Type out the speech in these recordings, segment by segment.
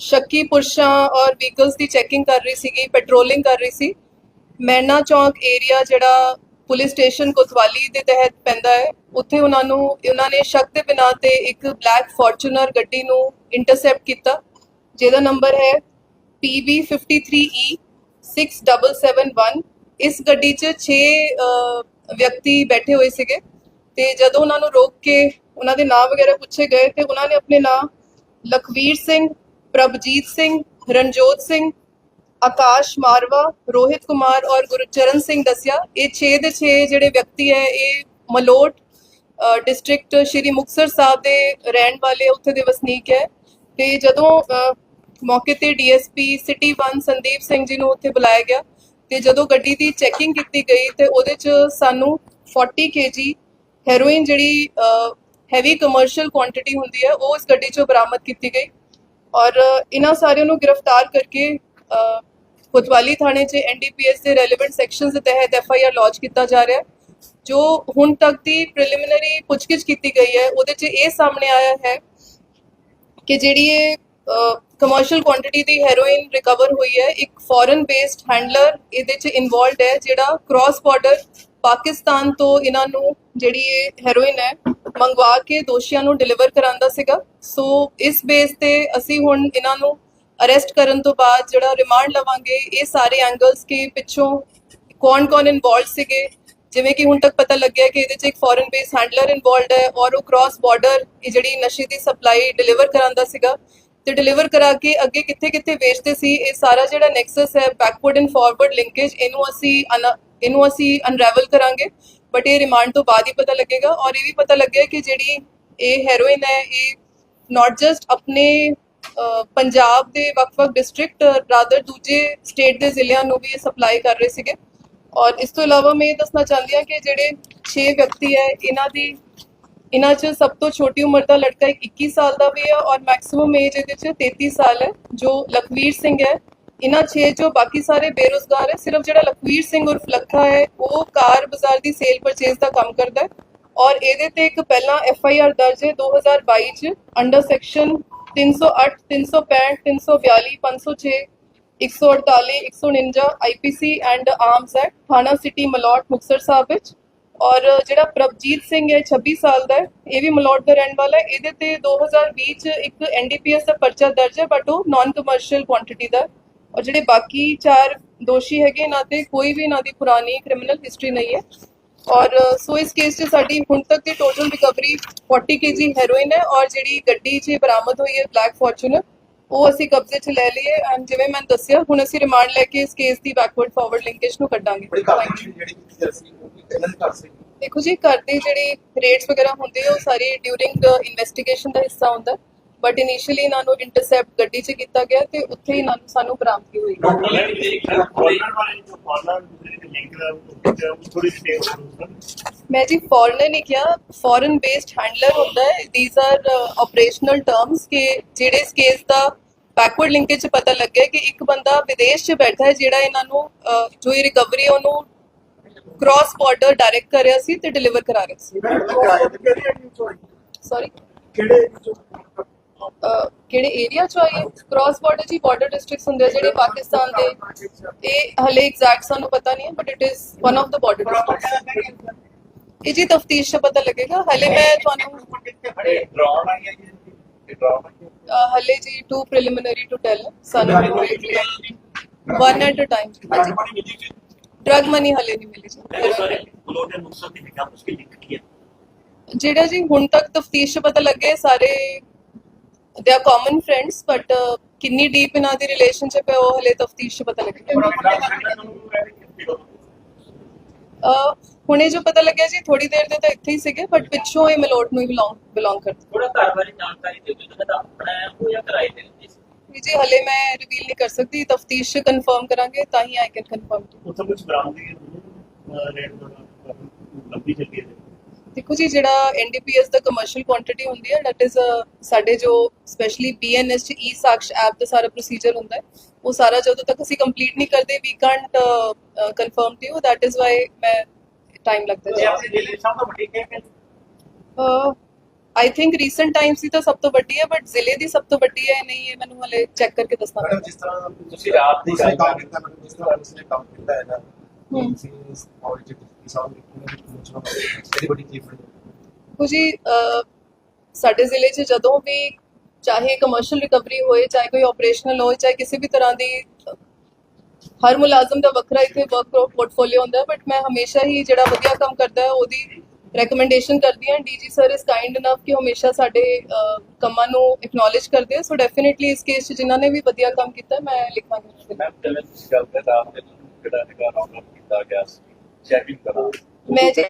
ਸ਼ੱਕੀ ਪੁਰਸ਼ਾਂ ਔਰ ਵਹੀਕਲਸ ਦੀ ਚੈਕਿੰਗ ਕਰ ਰਹੀ ਸੀਗੀ ਪੈਟਰੋਲਿੰਗ ਕਰ ਰਹੀ ਸੀ। ਮੈਨਾ ਚੌਂਕ ਏਰੀਆ ਜਿਹੜਾ ਪੁਲਿਸ ਸਟੇਸ਼ਨ ਕੋਤਵਾਲੀ ਦੇ ਤਹਿਤ ਪੈਂਦਾ ਹੈ, ਉੱਥੇ ਉਹਨਾਂ ਨੂੰ, ਉਹਨਾਂ ਨੇ ਸ਼ੱਕ ਦੇ ਬਿਨਾਂ ਤੇ ਇੱਕ ਬਲੈਕ ਫੋਰਚੂਨਰ ਗੱਡੀ ਨੂੰ ਇੰਟਰਸੈਪਟ ਕੀਤਾ, ਜਿਹਦਾ ਨੰਬਰ ਹੈ PB53E 6771 e ਇਸ ਗੱਡੀ 'ਚ 6 ਵਿਅਕਤੀ ਬੈਠੇ ਹੋਏ ਸੀਗੇ ਤੇ ਜਦੋਂ ਉਹਨਾਂ ਨੂੰ ਰੋਕ ਕੇ ਉਹਨਾਂ ਦੇ ਨਾਮ ਵਗੈਰਾ ਪੁੱਛੇ ਗਏ ਤੇ ਉਹਨਾਂ ਨੇ ਆਪਣੇ ਨਾਮ ਲਖਵੀਰ ਸਿੰਘ ਪ੍ਰਭਜੀਤ ਸਿੰਘ, ਰਣਜੋਤ ਸਿੰਘ, ਆਕਾਸ਼ ਮਾਰਵਾ, ਰੋਹਿਤ ਕੁਮਾਰ ਔਰ ਗੁਰਚਰਨ ਸਿੰਘ ਦੱਸਿਆ, ਇਹ 6 ਦੇ 6 ਜਿਹੜੇ ਵਿਅਕਤੀ ਹੈ, ਇਹ ਮਲੋਟ ਡਿਸਟ੍ਰਿਕਟ ਸ਼੍ਰੀ ਮੁਕਤਸਰ ਸਾਹਿਬ ਦੇ ਰਹਿਣ ਵਾਲੇ ਉੱਥੇ ਦੇ ਵਸਨੀਕ ਹੈ। ਤੇ ਜਦੋਂ ਮੌਕੇ ਤੇ ਡੀਐਸਪੀ ਸਿਟੀ 1 ਸੰਦੀਪ ਸਿੰਘ ਜੀ ਨੂੰ ਉੱਥੇ ਬੁਲਾਇਆ ਗਿਆ, ਤੇ ਜਦੋਂ ਗੱਡੀ ਦੀ ਚੈਕਿੰਗ ਕੀਤੀ ਗਈ, ਤੇ ਉਹਦੇ ਚ ਸਾਨੂੰ 40 ਕੇਜੀ ਹੈਰੋਇਨ ਜਿਹੜੀ ਹੈਵੀ ਕਮਰਸ਼ੀਅਲ ਕੁਆਂਟੀਟੀ ਹੁੰਦੀ ਹੈ, ਉਹ ਇਸ ਗੱਡੀ ਚੋਂ ਬਰਾਮਦ ਕੀਤੀ ਗਈ। ਔਰ ਇਹਨਾਂ ਸਾਰਿਆਂ ਨੂੰ ਗ੍ਰਿਫਤਾਰ ਕਰਕੇ ਅ, ਕੋਤਵਾਲੀ ਥਾਣੇ 'ਚ ਐਨਡੀਪੀਐਸ ਦੇ ਰੈਲੇਵੈਂਟ ਸੈਕਸ਼ਨਸ ਦੇ ਤਹਿਤ ਐਫਆਈਆਰ ਲੌਂਚ ਕੀਤਾ ਜਾ ਰਿਹਾ ਹੈ ਜੋ ਹੁਣ ਤੱਕ ਦੀ ਪ੍ਰੀਲਿਮਿਨਰੀ ਪੁੱਛਗਿੱਛ ਕੀਤੀ ਗਈ ਹੈ ਉਹਦੇ 'ਚ ਇਹ ਸਾਹਮਣੇ ਆਇਆ ਹੈ ਕਿ ਜਿਹੜੀ ਇਹ ਕਮਰਸ਼ੀਅਲ ਕੁਆਂਟੀਟੀ ਦੀ ਹੈਰੋਇਨ ਰਿਕਵਰ ਹੋਈ ਹੈ ਇੱਕ ਫੋਰਨ ਬੇਸਡ ਹੈਂਡਲਰ ਇਹਦੇ 'ਚ ਇਨਵੋਲਡ ਹੈ ਜਿਹੜਾ ਕ੍ਰਾਸ ਬਾਰਡਰ ਪਾਕਿਸਤਾਨ ਤੋਂ ਇਹਨਾਂ ਨੂੰ ਜਿਹੜੀ ਇਹ ਹੈਰੋਇਨ ਹੈ ਮੰਗਵਾ ਕੇ ਦੋਸ਼ੀਆਂ ਨੂੰ ਡਿਲੀਵਰ ਕਰਾਂਦਾ ਸੀਗਾ। ਸੋ ਇਸ ਬੇਸ ਤੇ ਅਸੀਂ ਹੁਣ ਇਹਨਾਂ ਨੂੰ ਅਰੈਸਟ ਕਰਨ ਤੋਂ ਬਾਅਦ ਜਿਹੜਾ ਰਿਮਾਂਡ ਲਵਾਂਗੇ, ਇਹ ਸਾਰੇ ਐਂਗਲਸ ਕੇ ਪਿੱਛੋਂ ਕੌਣ-ਕੌਣ ਇਨਵੋਲਡ ਸੀਗੇ। ਜਿਵੇਂ ਕਿ ਹੁਣ ਤੱਕ ਪਤਾ ਲੱਗਿਆ ਕਿ ਇਹਦੇ 'ਚ ਇੱਕ ਫੋਰਨ ਬੇਸ ਹੈਂਡਲਰ ਇਨਵੋਲਡ ਹੈ ਔਰ ਉਹ ਕ੍ਰਾਸ ਬਾਰਡਰ ਇਹ ਜਿਹੜੀ ਨਸ਼ੇ ਦੀ ਸਪਲਾਈ ਡਿਲੀਵਰ ਕਰਾਂਦਾ ਸੀਗਾ। ਤੇ ਡਿਲੀਵਰ ਕਰਾ ਕੇ ਅੱਗੇ ਕਿੱਥੇ-ਕਿੱਥੇ ਵੇਚਦੇ ਸੀ, ਇਹ ਸਾਰਾ ਜਿਹੜਾ ਨੈਕਸਸ ਹੈ ਬੈਕਵਰਡ ਐਂਡ ਫਾਰਵਰਡ ਲਿੰਕੇਜ ਇਹਨੂੰ ਅਸੀਂ ਇਹਨੂੰ ਅਸੀਂ ਅਨਰੈਵਲ ਕਰਾਂਗੇ। ਬਟ ਇਹ ਰਿਮਾਂਡ ਤੋਂ ਬਾਅਦ ਹੀ ਪਤਾ ਲੱਗੇਗਾ ਔਰ ਇਹ ਵੀ ਪਤਾ ਲੱਗਿਆ ਕਿ ਜਿਹੜੀ ਇਹ ਹੈਰੋਇਨ ਹੈ, ਇਹ ਨਾਟ ਜਸਟ ਆਪਣੇ ਪੰਜਾਬ ਦੇ ਵੱਖ-ਵੱਖ ਡਿਸਟ੍ਰਿਕਟ ਰਾਦਰ ਦੂਜੇ ਸਟੇਟ ਦੇ ਜ਼ਿਲ੍ਹਿਆਂ ਨੂੰ ਵੀ ਇਹ ਸਪਲਾਈ ਕਰ ਰਹੇ ਸੀਗੇ। ਔਰ ਇਸ ਤੋਂ ਇਲਾਵਾ ਮੈਂ ਇਹ ਦੱਸਣਾ ਚਾਹੁੰਦੀ ਹਾਂ ਕਿ ਜਿਹੜੇ 6 ਵਿਅਕਤੀ ਹੈ, ਇਹਨਾਂ ਦੀ, ਇਹਨਾਂ 'ਚ ਸਭ ਤੋਂ ਛੋਟੀ ਉਮਰ ਦਾ ਲੜਕਾ ਇੱਕ 21 ਸਾਲ ਦਾ ਵੀ ਹੈ ਔਰ ਮੈਕਸਿਮਮ ਏਜ ਇਹਦੇ 'ਚ 33 ਸਾਲ ਹੈ, ਜੋ ਲਖਵੀਰ ਸਿੰਘ ਹੈ। ਇਹਨਾਂ 6 'ਚੋਂ ਬਾਕੀ ਸਾਰੇ ਬੇਰੋਜ਼ਗਾਰ ਹੈ, ਸਿਰਫ ਜਿਹੜਾ ਲਖਵੀਰ ਸਿੰਘ ਉਰਫ ਲੱਖਾ ਹੈ, ਉਹ ਕਾਰ ਬਾਜ਼ਾਰ ਦੀ ਸੇਲ ਪਰਚੇਸ ਦਾ ਕੰਮ ਕਰਦਾ ਹੈ ਔਰ ਇਹਦੇ ਤੇ ਇੱਕ ਪਹਿਲਾਂ ਐਫ ਆਈ ਆਰ ਦਰਜ ਹੈ 2022 ਚ under section 308 365 342 506 148 149 IPC and arms act ਥਾਣਾ ਸਿਟੀ ਮਲੋਟ, ਮੁਕਤਸਰ ਸਾਹਿਬ ਵਿੱਚ ਔਰ ਜਿਹੜਾ ਪ੍ਰਭਜੀਤ ਸਿੰਘ ਹੈ 26 ਸਾਲ ਦਾ ਇਹ ਵੀ ਮਲੋਟ ਦਾ ਰਹਿਣ ਵਾਲਾ ਹੈ। ਇਹਦੇ ਤੇ 2020 ਚ ਇੱਕ ਐਨਡੀਪੀਐਸ ਦਾ ਪਰਚਾ ਦਰਜ ਹੈ ਬਟ ਉਹ ਨਾਨ ਕਮਰਸ਼ੀਅਲ ਕੁਆਂਟੀਟੀ ਦਾ ਔਰ ਜਿਹੜੇ ਬਾਕੀ ਚਾਰ ਦੋਸ਼ੀ ਹੈਗੇ ਇਹਨਾਂ ਤੇ ਕੋਈ ਵੀ ਇਹਨਾਂ ਦੀ ਪੁਰਾਣੀ ਕ੍ਰਿਮੀਨਲ ਹਿਸਟਰੀ ਨਹੀਂ ਹੈ। ਔਰ ਸੋ ਇਸ ਕੇਸ 'ਚ ਸਾਡੀ ਹੁਣ ਤੱਕ ਦੀ ਟੋਟਲ ਰਿਕਵਰੀ 40 ਕੇਜੀ ਹੈਰੋਇਨ ਹੈ ਔਰ ਜਿਹੜੀ ਗੱਡੀ 'ਚ ਬਰਾਮਦ ਹੋਈ ਹੈ ਬਲੈਕ ਫੋਰਚੂਨਰ ਉਹ ਅਸੀਂ ਕਬਜ਼ੇ 'ਚ ਲੈ ਲਈਏ ਐਂਡ ਜਿਵੇਂ ਮੈਂ ਦੱਸਿਆ ਹੁਣ ਅਸੀਂ ਰਿਮਾਂਡ ਲੈ ਕੇ ਇਸ ਕੇਸ ਦੀ ਬੈਕਵਰਡ ਫਾਰਵਰਡ ਲਿੰਕੇਜ ਨੂੰ ਕੱਢਾਂਗੇ। ਦੇਖੋ ਜੀ ਘਰ ਦੇ ਜਿਹੜੇ ਰੇਟਸ ਵਗੈਰਾ ਹੁੰਦੇ ਉਹ ਸਾਰੇ ਡਿਊਰਿੰਗ ਇਨਵੈਸਟੀਗੇਸ਼ਨ ਦਾ ਹਿੱਸਾ ਹੁੰਦਾ। ਬਟ ਇਨੀਸ਼ੀਅਲੀ ਇਹਨਾਂ ਨੂੰ ਇੰਟਰਸੈਪਟ ਗੱਡੀ 'ਚ ਕੀਤਾ ਗਿਆ ਤੇ ਉੱਥੇ ਹੀ ਇਹਨਾਂ ਨੂੰ ਸਾਨੂੰ ਬਰਾਮਦਗੀ ਹੋਈ। ਮੈਂ ਜੀ ਫੋਰਨਰ ਨਹੀਂ ਕਿਹਾ ਫੋਰਨ ਬੇਸਡ ਹੈਂਡਲਰ ਹੁੰਦਾ ਹੈ। ਥੀਸ ਆਰ ਆਪਰੇਸ਼ਨਲ ਟਰਮਸ ਕਿ ਜਿਹੜੇ ਇਸ ਕੇਸ ਦਾ ਬੈਕਵਰਡ ਲਿੰਕੇਜ ਪਤਾ ਲੱਗਿਆ ਕਿ ਇੱਕ ਬੰਦਾ ਵਿਦੇਸ਼ 'ਚ ਬੈਠਾ ਹੈ ਜਿਹੜਾ ਇਹਨਾਂ ਨੂੰ ਅਹ, ਜੋ ਇਹ ਰਿਕਵਰੀ ਉਹਨੂੰ ਕ੍ਰਾਸ ਬਾਰਡਰ ਡਾਇਰੈਕਟ ਕਰ ਰਿਹਾ ਸੀ ਤੇ ਡਿਲੀਵਰ ਕਰਾ ਰਿਹਾ ਸੀ। ਸੌਰੀ ਕਿਹੜੇ ਕਿਹੜੇ ਏਰੀਆ ਚ ਆਈ ਕ੍ਰਾਸ ਬਾਰਡਰ ਜੀ ਬਾਰਡਰ ਡਿਸਟ੍ਰਿਕਟਸ ਹੁੰਦੇ ਆ ਜਿਹੜੇ ਪਾਕਿਸਤਾਨ ਦੇ। ਇਹ ਹਲੇ ਐਗਜ਼ੈਕਟ ਸਾਨੂੰ ਪਤਾ ਨਹੀਂ ਹੈ but it is one of the border districts ਇਹ ਜੀ ਤਫਤੀਸ਼ ਚ ਪਤਾ ਲੱਗੇਗਾ। ਹਲੇ ਮੈਂ ਤੁਹਾਨੂੰ ਹਲੇ ਜੀ ਟੂ ਪ੍ਰੀਲਿਮਿਨਰੀ ਟੂ ਟੈਲ ਸਾਨੂੰ one at a time drug money ਹਲੇ ਨਹੀਂ ਮਿਲੀ ਜੀ। ਜਿਹੜਾ ਜੀ ਹੁਣ ਤੱਕ ਤਫਤੀਸ਼ ਪਤਾ ਲੱਗੇ ਸਾਰੇ ਦੇ ਆਰ ਕਾਮਨ ਫਰੈਂਡਸ ਬਟ ਕਿੰਨੀ ਡੀਪ ਇਹਨਾਂ ਦੀ ਰਿਲੇਸ਼ਨਸ਼ਿਪ ਹੈ ਉਹ ਹਲੇ ਤਫਤੀਸ਼ ਚ ਪਤਾ ਲੱਗੇਗਾ ਹੁਣੇ ਜੋ ਪਤਾ ਲੱਗਿਆ ਜੀ ਥੋੜੀ ਦੇਰ ਦੇ ਤਾਂ ਇੱਥੇ ਹੀ ਸੀਗੇ ਬਟ ਪਿੱਛੋਂ ਇਹ ਮਲੋਟ ਨੂੰ ਹੀ ਬਿਲੋਂਗ ਬਿਲੋਂਗ ਕਰਦੇ ਥੋੜਾ ਘਰ ਬਾਰੇ ਜਾਣਕਾਰੀ ਦਿਓ ਕਿ ਤੁਹਾਡਾ ਆਪਣਾ ਹੈ ਉਹ ਜਾਂ ਕਿਰਾਏ ਤੇ ਇਹ ਜੀ ਹਲੇ ਮੈਂ ਰਿਵੀਲ ਨਹੀਂ ਕਰ ਸਕਦੀ ਤਫਤੀਸ਼ ਕਨਫਰਮ ਕਰਾਂਗੇ ਤਾਂ ਹੀ ਆਈ ਕੈਨ ਕਨਫਰਮ ਉੱਥੇ ਕੁਝ ਬਰਾਮਦਗੀ ਰੇਟ ਲੰਬੀ ਚੱਲੀ ਹੈ ਦੇਖੋ ਜੀ ਜਿਹੜਾ ਐਨਡੀਪੀਐਸ ਦਾ ਕਮਰਸ਼ੀਅਲ ਕੁਆਂਟੀਟੀ ਹੁੰਦੀ ਹੈ ਦੈਟ ਇਜ਼ ਸਾਡੇ ਜੋ ਸਪੈਸ਼ਲੀ ਪੀਐਨਐਸ ਚ ਈ ਸਾਕਸ਼ ਐਪ ਦਾ ਸਾਰਾ ਪ੍ਰੋਸੀਜਰ ਹੁੰਦਾ ਹੈ ਉਹ ਸਾਰਾ ਜਦੋਂ ਤੱਕ ਅਸੀਂ ਕੰਪਲੀਟ ਨਹੀਂ ਕਰਦੇ we can't confirm to you that is why ਮੈਂ ਟਾਈਮ ਲੱਗਦਾ ਜੇ। ਆਪਣੀ ਦਿੱਲੀ ਸਭ ਤੋਂ ਵੱਡੀ ਹੈ ਕਿ ਆਈ ਥਿੰਕ ਰੀਸੈਂਟ ਟਾਈਮਸ ਦੀ ਤਾਂ ਸਭ ਤੋਂ ਵੱਡੀ ਹੈ ਬਟ ਜ਼ਿਲ੍ਹੇ ਦੀ ਸਭ ਤੋਂ ਵੱਡੀ ਹੈ ਨਹੀਂ ਇਹ ਮੈਨੂੰ ਹਲੇ ਚੈੱਕ ਕਰਕੇ ਦੱਸਣਾ ਪਏਗਾ ਜਿਸ ਤਰ੍ਹਾਂ ਤੁਸੀਂ ਰਾਤ ਦੀ ਗੱਲ ਕੀਤਾ ਮੈਡਮ ਜਿਸ ਤਰ੍ਹਾਂ ਉਸਨੇ ਕੰਮ ਕੀਤਾ ਹੈ। ਨਾ ਹਮ। ਸੀ ਪੋਲਿਟਿਕ ਕਿਸਾਨ ਦੀ ਪੂਰੀ ਵੱਡੀ ਚੀਜ਼ ਦੇਖੋ ਜੀ ਸਾਡੇ ਜ਼ਿਲ੍ਹੇ 'ਚ ਜਦੋਂ ਵੀ ਚਾਹੇ ਕਮਰਸ਼ੀਅਲ ਰਿਕਵਰੀ ਹੋਏ, ਚਾਹੇ ਕੋਈ ਆਪਰੇਸ਼ਨਲ ਹੋਏ, ਚਾਹੇ ਕਿਸੇ ਵੀ ਤਰ੍ਹਾਂ ਦੀ, ਹਰ ਮੁਲਾਜ਼ਮ ਦਾ ਵੱਖਰਾ ਇੱਥੇ ਵਰਕ ਪੋਰਟਫੋਲੀਓ ਹੁੰਦਾ ਬਟ ਮੈਂ ਹਮੇਸ਼ਾ ਹੀ ਜਿਹੜਾ ਵਧੀਆ ਕੰਮ ਕਰਦਾ ਹੈ, ਉਹਦੀ ਰეკਮੈਂਡੇਸ਼ਨ ਕਰਦੀ ਹਾਂ। DG sir is kind enough ਕਿ ਹਮੇਸ਼ਾ ਸਾਡੇ ਕੰਮਾਂ ਨੂੰ ਐਕਨੋਲਜ ਕਰਦੇ ਆ। ਸੋ ਡੈਫੀਨਿਟਲੀ ਇਸ ਕੇਸ 'ਚ ਜਿਨ੍ਹਾਂ ਨੇ ਵੀ ਵਧੀਆ ਕੰਮ ਕੀਤਾ, ਮੈਂ ਲਿਖਾਂਗੀ ਮੈਂ ਜਿਵੇਂ ਤੁਸੀਂ ਗੱਲ ਕਰ ਰਾਤ ਦੇ ਨੂੰ ਜਿਹੜਾ ਹੈਗਾ ਰਾਉਂਡ ਅਪ ਕੀਤਾ ਗਿਆ ਸੀ ਚੈਕਿੰਗ ਕਰਾਂ ਮੈਂ ਜੀ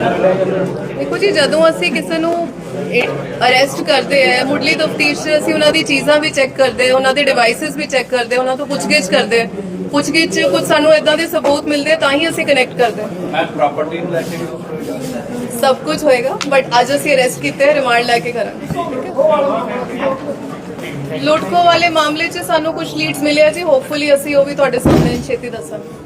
ਦੇਖੋ ਜੀ ਜਦੋਂ ਅਸੀਂ ਕਿਸੇ ਨੂੰ ਅਰੈਸਟ ਕਰਦੇ ਆ ਮੁੱਢਲੀ ਤਫਤੀਸ਼ ਅਸੀਂ ਉਹਨਾਂ ਦੀ ਚੀਜ਼ਾਂ ਵੀ ਚੈੱਕ ਕਰਦੇ ਆ ਉਹਨਾਂ ਦੇ ਡਿਵਾਈਸਸ ਵੀ ਚੈੱਕ ਕਰਦੇ ਉਹਨਾਂ ਤੋਂ ਪੁੱਛਗਿੱਛ ਕਰਦੇ ਆ। ਪੁੱਛਗਿੱਛ 'ਚ ਕੁਝ ਸਾਨੂੰ ਇਦਾਂ ਦੇ ਸਬੂਤ ਮਿਲਦੇ ਤਾਂ ਹੀ ਅਸੀਂ ਕਨੈਕਟ ਕਰਦੇ ਆ। ਮੈਂ ਪ੍ਰਾਪਰਟੀ ਨੂੰ ਲੈ ਕੇ ਸਭ ਕੁਝ ਹੋਏਗਾ ਬਟ ਅੱਜ ਅਸੀਂ ਅਰੈਸਟ ਕੀਤੇ ਰਿਮਾਂਡ ਲੈ ਕੇ ਕਰਾਂਗੇ। ਲੁੱਟਖੋ ਵਾਲੇ ਮਾਮਲੇ 'ਚ ਸਾਨੂੰ ਕੁਝ ਲੀਡਸ ਮਿਲਿਆ ਜੀ ਹੋਪਫੁਲੀ ਅਸੀਂ ਉਹ ਵੀ ਤੁਹਾਡੇ ਸਾਹਮਣੇ ਛੇਤੀ ਦੱਸਾਂਗੇ।